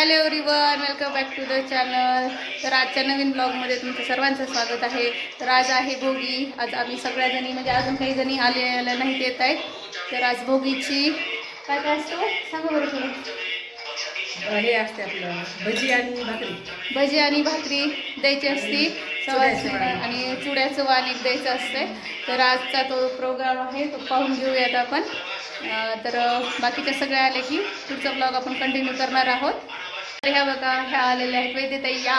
Hello everyone welcome back to the channel तर आजच्या नवीन ब्लॉगमध्ये तुमचं सर्वांचं स्वागत आहे. तर आज आहे भोगी. आज आम्ही सगळ्या जणी म्हणजे अजून काही जणी आलेल्या नाहीत येत आहेत. तर आज भोगीची काय काय असतो? सांगा बरं थोडं हे असते आपलं. भजी आणि भाकरी. भजी आणि भाकरी द्यायची असती. वाण. आणि चुड्याचं वाण एक द्यायचं असते तर आजचा तो प्रोग्राम आहे तो पाहून घेऊयात आपण. तर बाकीच्या सगळ्या आले की पुढचा ब्लॉग आपण कंटिन्यू करणार आहोत. तर ह्या बघा ह्या आलेल्या आहेत वैद्यताई या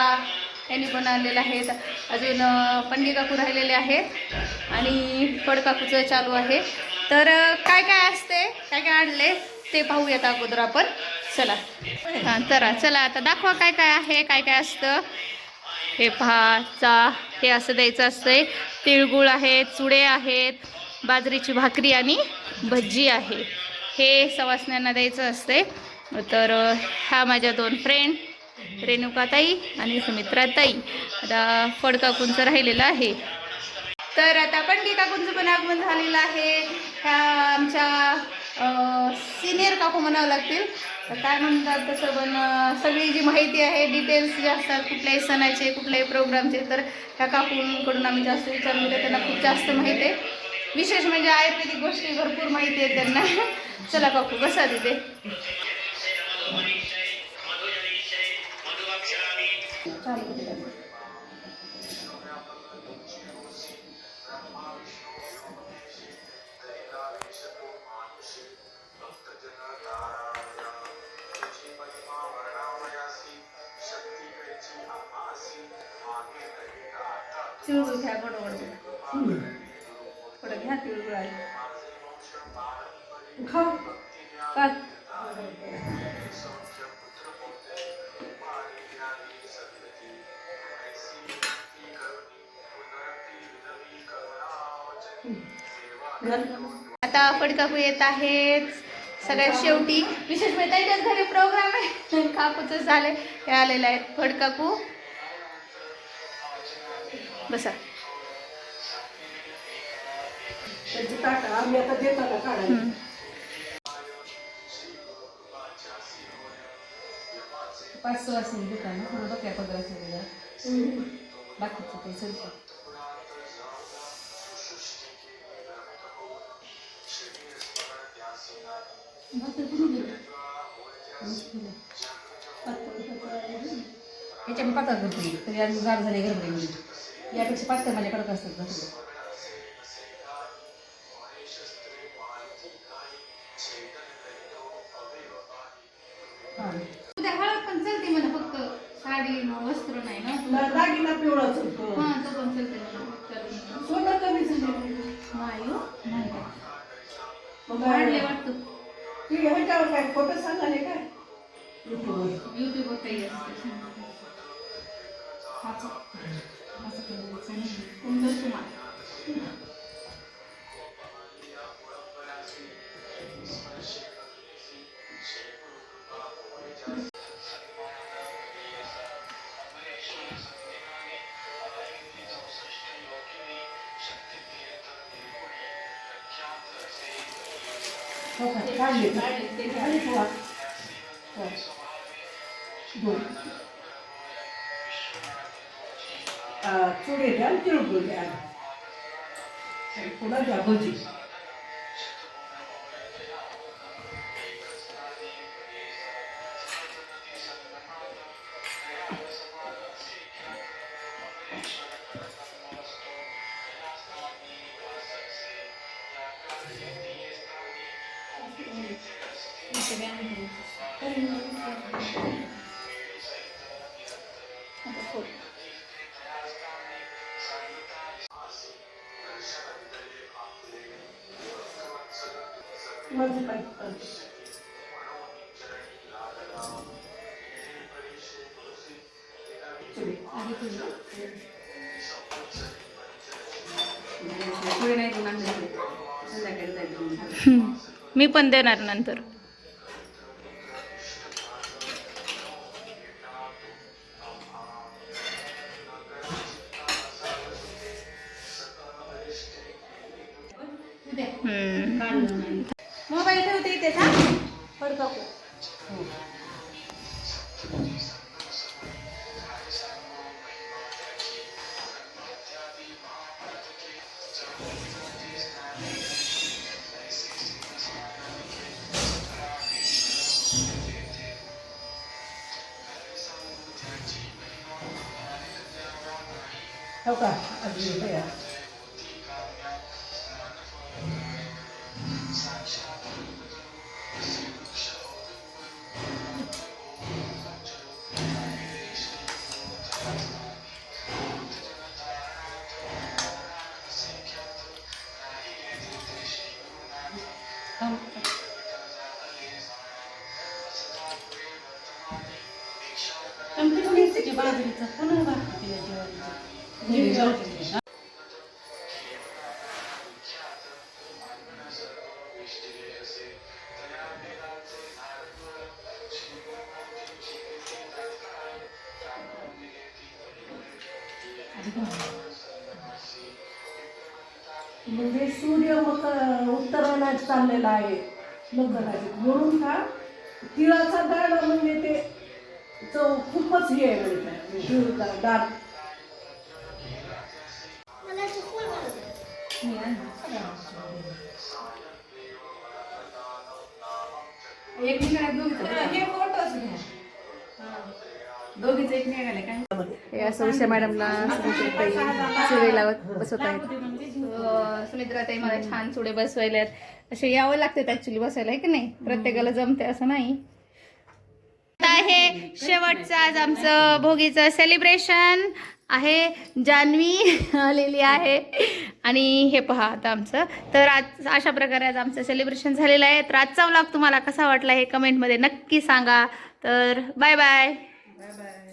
यांनी पण आलेल्या आहेत. अजून अं, पणगी काकू राहिलेले आहेत. आणि फडकाकूचं चालू आहे. तर काय काय असते? काय काय आणले? ते पाहूयात अगोदर आपण. चला. हां तर चला. आता दाखवा काय काय आहे काय काय असतं. हे पहाचा हे असं द्यायचं असतंय. तिळगुळ आहेत चुडे आहेत बाजरीची भाकरी आणि भजी आहे. हे सवासण्यांना द्यायचं असते तर ह्या माझ्या दोन फ्रेंड रेणुकाताई आणि सुमित्राताई आता फडकाकूंचं राहिलेलं आहे. तर आता पंडित काकूंचं पण आगमन झालेलं आहे. ह्या आमच्या सिनियर काकू म्हणावं लागतील. तर काय म्हणतात तसं पण सगळी जी माहिती आहे डिटेल्स जे असतात कुठल्याही सणाचे कुठल्याही प्रोग्रामचे तर ह्या काकूंकडून आम्ही जास्त विचारून घेतो त्यांना खूप जास्त माहिती आहे. विशेष म्हणजे आयुर्वेदिक गोष्टी भरपूर माहिती आहे त्यांना. चला काकू बसा तिथे. चालू करूया. तिळगुळ घ्या गोड गोड थोडं घ्या तिळगुळ आहे खाऊ का आता फडकाकू येत आहेत. सगळ्यात शेवटी. विशेष म्हणजे त्यांच्याच घरी प्रोग्राम आहे. काकूच झाले हे आलेले आहेत फडकाकू. बसा. पाच सहा असेल दुकान थोडं डोक्या वेगळं बाकीचं ते सगळं. याच्या मी पातळ करते. तरी आज गाड झाले गडबडीमध्ये यापेक्षा पातळ माझ्या कडक असतात हां उद्या हळद पण चलते म्हणा फक्त. साडी वस्त्र नाही ना. दागिना पिवळा चलतो हा तो पण चलते चालेल. सोनं कमी झालं नाही हो नाही. वाढले वाटतं. ती काय फोटो सांगाले काय? युट्यूबवर काही असते असं तुमचं तुम्हाला हो का? काढले का? काढले मी पण देणार नंतर मोबाईल ठेवते इथे का फडकाकू हो. हो का आधी हे बाजरीचं पुन्हा भाकरी म्हणजे सूर्य मग उत्तरायणात चाललेला आहे मकराची म्हणून का? तिळाचा डाळ म्हणजे ते चव खूपच हे आहे म्हणजे. शिवचा दाट एक दोघीचं हे निघाले काय हे असं उषा मॅडमला लावत बसवत आहेत सुमित्रा ताई मला छान चुडे बसवायल्यात असे यावं लागतात ऍक्च्युली बसायला आहे की नाही? प्रत्येकाला जमते असं नाही. आहे. शेवटचं आज आमचं भोगीचं सेलिब्रेशन आहे. जान्हवी आलेली आहे. आणि हे पहा आता आमचं. तर आज अशा प्रकारे आज आमचं सेलिब्रेशन झालेलं आहे. तर आजचा व्लॉग तुम्हाला कसा वाटला हे कमेंटमध्ये नक्की सांगा. तर बाय बाय